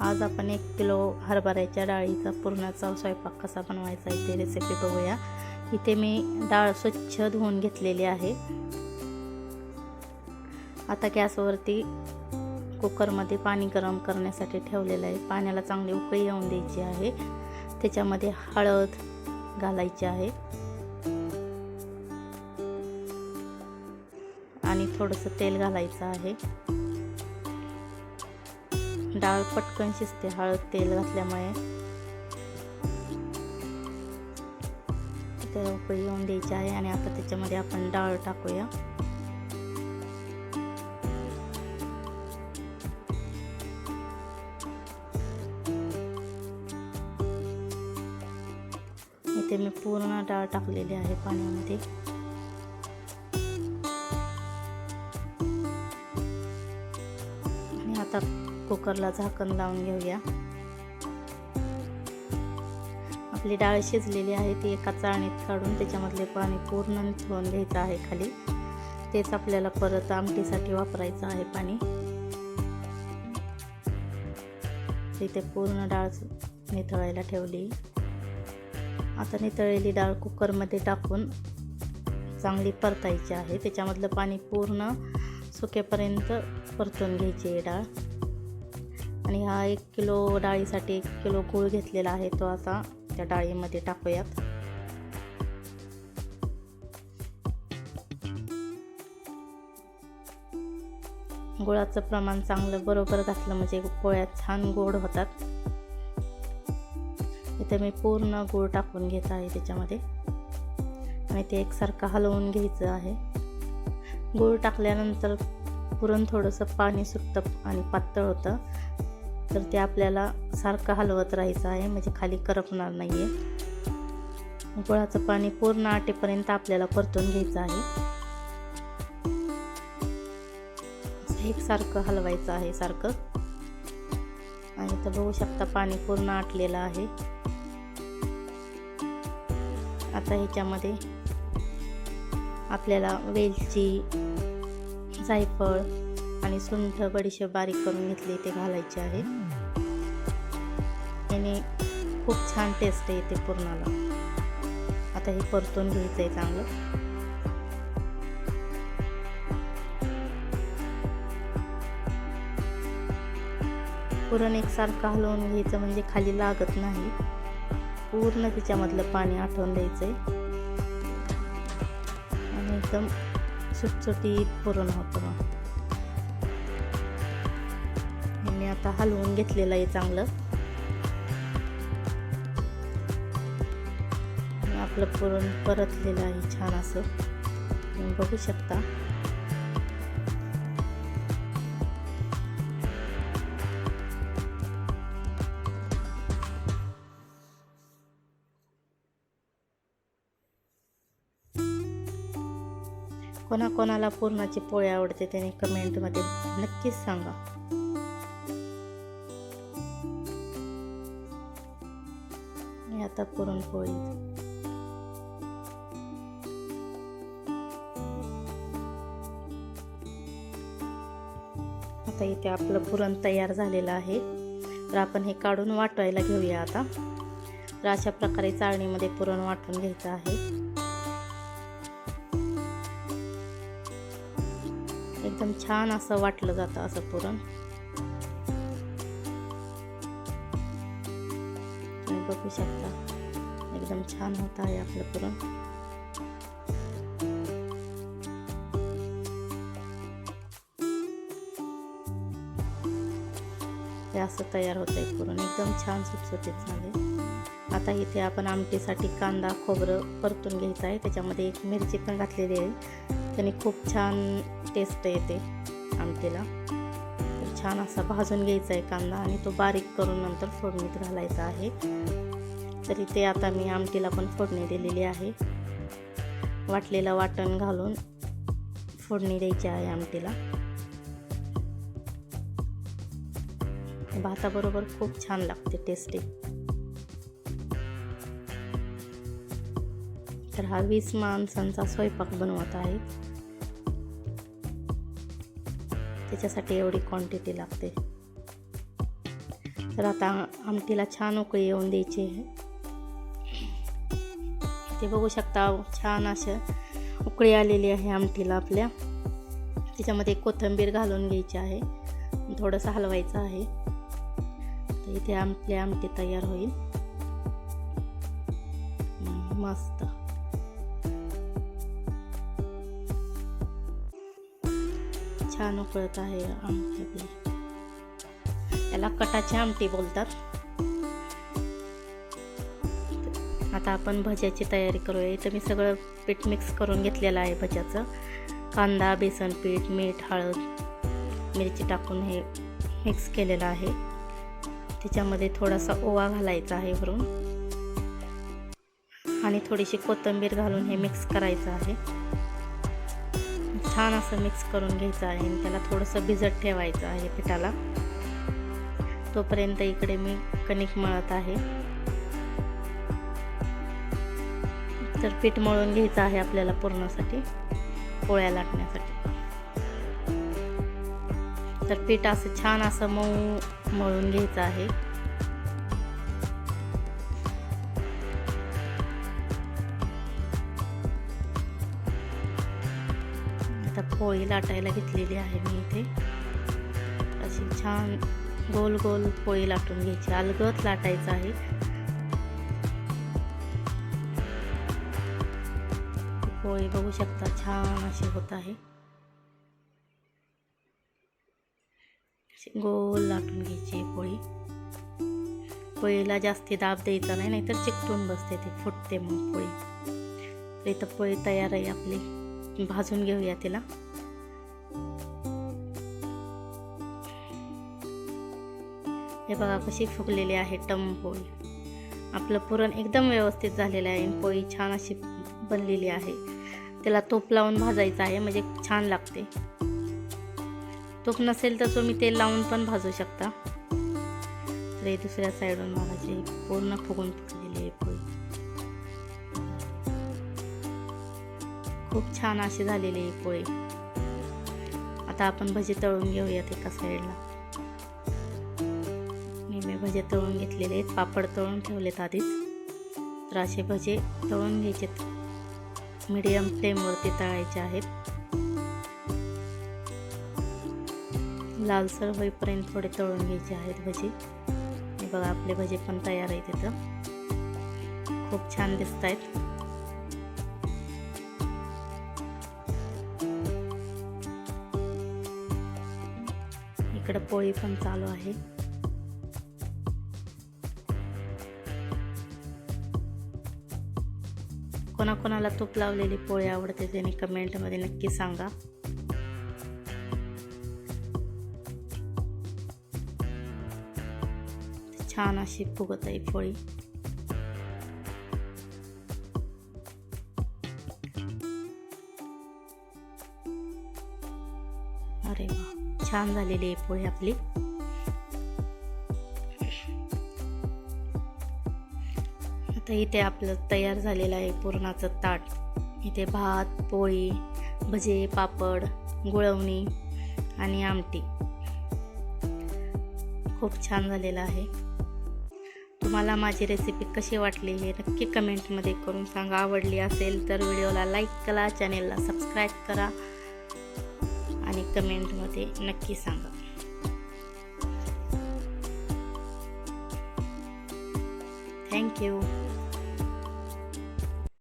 आज आपण एक किलो हरभऱ्याच्या डाळीचा पुरणाचा स्वयंपाक कसा बनवायचा आहे ते रेसिपी बघूया. इथे मी डाळ स्वच्छ धुवून घेतलेली आहे. आता गॅसवरती कुकरमध्ये पाणी गरम करण्यासाठी ठेवलेलं आहे. पाण्याला चांगली उकळी येऊन द्यायची आहे. त्याच्यामध्ये हळद घालायची आहे. आणि थोडंसं तेल घालायचं आहे. डाळ पटकन शिजते हळद तेल घातल्यामुळे. त्याला उकळी येऊन द्यायची आहे आणि आता त्याच्यामध्ये आपण डाळ टाकूया. इथे मी पूर्ण डाळ टाकलेली आहे पाण्यामध्ये. आणि आता कुकरला झाकण लावून घेऊया. आपली डाळ शिजलेली आहे ती एका चाळणीत काढून त्याच्यामधले पाणी पूर्ण निथळून घ्यायचं आहे खाली. तेच आपल्याला परत आमटीसाठी वापरायचं आहे पाणी. इथे पूर्ण डाळ निथळायला ठेवली. आता नितळलेली डाळ कुकरमध्ये टाकून चांगली परतायची आहे. त्याच्यामधलं पाणी पूर्ण सुकेपर्यंत परतून घ्यायची आहे डाळ. आणि हा एक किलो डाळीसाठी एक किलो गूळ घेतलेला आहे तो आता त्या डाळीमध्ये टाकूयात. गुळाचं प्रमाण चांगलं बरोबर घातलं म्हणजे पोळ्या छान गोड होतात. इथे मी पूर्ण गूळ टाकून घेत आहे त्याच्यामध्ये. आणि ते एकसारखं हलवून घ्यायचं आहे. गूळ टाकल्यानंतर पुरण थोडंसं पाणी सुटतं आणि पातळ होतं. तर ते आपल्याला सारखं हलवत राहायचं आहे म्हणजे खाली करपणार नाही आहे गुळाचं पाणी पूर्ण आटेपर्यंत आपल्याला परतून घ्यायचं आहे. एकसारखं हलवायचं आहे सारखं. आणि इथं बघू शकता पाणी पूर्ण आटलेलं आहे. आता ह्याच्यामध्ये आपल्याला वेलची जायफळ आणि सुंठ बडीशेप बारीक करून घेतली ते घालायचे आहे. याने खूप छान टेस्ट येते पुरणाला. आता हे परतून घ्यायचं आहे चांगलं. पुरण एकसारखं हलवून घ्यायचं म्हणजे खाली लागत नाही. पूर्ण त्याच्यामधलं पाणी आठवून द्यायचं आहे आणि एकदम सुटसुटीत पुरण होतं मग. मी आता हलवून घेतलेलं आहे चांगलं. आणि आपलं पुरण परतलेलं आहे छान असं. तुम्ही बघू शकता. कोणाकोणाला पुरणाची पोळी आवडते त्याने कमेंटमध्ये नक्कीच सांगा. आणि आता पुरणपोळी आता इथे आपलं पुरण तयार झालेलं आहे. तर आपण हे काढून वाटवायला घेऊया आता. तर अशा प्रकारे चाळणीमध्ये पुरण वाटून घ्यायचं आहे. एकदम छान असं वाटलं जातं असं पुरण. बघू शकता. एकदम छान होत आहे आपलं पुरण. हे असं तयार होत आहे पुरण. एकदम छान सुटसुटीत झाले. आता इथे आपण आमटीसाठी कांदा खोबरं परतून घ्यायचं आहे. त्याच्यामध्ये एक मिरची पण घातलेली आहे. त्याने खूप छान टेस्ट येते आमटीला. छान असा भाजून घ्यायचा आहे कांदा आणि तो बारीक करून नंतर फोडणीत घालायचा आहे. तर इथे आता मी आमटीला पण फोडणी दिलेली आहे. वाटलेलं वाटण घालून फोडणी द्यायची आहे आमटीला. भाताबरोबर खूप छान लागते टेस्टी तर हा वीस माणसांचा स्वयंपाक बनवत आहे. त्याच्यासाठी एवढी क्वांटिटी लागते. तर आता आमटीला छान उकळी येऊन द्यायची आहे. ते बघू शकता छान असं उकळी आलेली आहे आमटीला आपल्या. त्याच्यामध्ये कोथिंबीर घालून घ्यायची आहे. थोडंसं हलवायचं आहे. तर इथे आमटी आमटी तयार होईल. मस्त. छान उकळत आहे आमटी आपली याला कटाची आमटी बोलतात. आता आपण भज्याची तयारी करूया. इथं मी सगळं पीठ मिक्स करून घेतलेलं आहे भज्याचं. कांदा बेसन पीठ मीठ हळद मिरची टाकून हे मिक्स केलेलं आहे. त्याच्यामध्ये थोडासा ओवा घालायचा आहे वरून. आणि थोडीशी कोथिंबीर घालून हे मिक्स करायचं आहे. छान असं मिक्स करून घ्यायचं आहे आणि त्याला थोडंसं भिजत ठेवायचं आहे पिठाला. तोपर्यंत इकडे मी कणिक मळत आहे. तर पीठ मळून घ्यायचं आहे आपल्याला पूर्णसाठी पोळ्या लाटण्यासाठी तर पीठ असं छान असं मऊ मळून घ्यायचं आहे. पोळी लाटायला घेतलेली आहे मी इथे. अशी छान गोल गोल पोळी लाटून घ्यायची. अलगत लाटायचं आहे. पोळी बघू शकता छान अशी होत आहे. अशी गोल लाटून घ्यायची पोळी. पोळीला जास्ती दाब द्यायचा नाही नाहीतर चिकटून बसते ती फुटते मग पोळी. तर इथं पोळी तयार आहे आपली. भाजून घेऊया तिला. हे बघा कशी फुगलेली आहे टम पोळी आपलं पुरण एकदम व्यवस्थित झालेलं आहे. पोळी छान अशी बनलेली आहे. त्याला तूप लावून भाजायचं आहे म्हणजे छान लागते. तूप नसेल तर तुम्ही तेल लावून पण भाजू शकता. तर दुसऱ्या साईडून भाजायची पूर्ण फुगून खूप छान अशी झालेली आहे पोळे आता आपण भजे तळून घेऊयात एका साईडला मी मी भजे तळून घेतलेले आहेत. पापड तळून ठेवलेत आधीच. तर असे भजे तळून घ्यायचे मीडियम फ्लेमवरती तळायचे आहेत. लालसर होईपर्यंत थोडे तळून घ्यायचे आहेत भजी. हे बघा आपले भजे पण तयार आहेत इथं. खूप छान दिसत आहेत इकडं पोळी पण चालू आहे. कोणाकोणाला तूप लावलेली पोळी आवडते त्याने कमेंटमध्ये नक्की सांगा. छान अशी फुगत आहे पोळी. छान झालेली आहे पोहे आपली. आता इथे आपलं तयार झालेलं आहे पुरणाचं ताट. इथे भात पोळी भजे पापड गुळवणी आणि आमटी. खूप छान झालेलं आहे. तुम्हाला माझी रेसिपी कशी वाटली हे नक्की कमेंटमध्ये करून सांगा. आवडली असेल तर व्हिडिओला लाईक करा चॅनेलला सबस्क्राईब करा. आणि कमेंटमध्ये नक्की सांगा. थँक्यू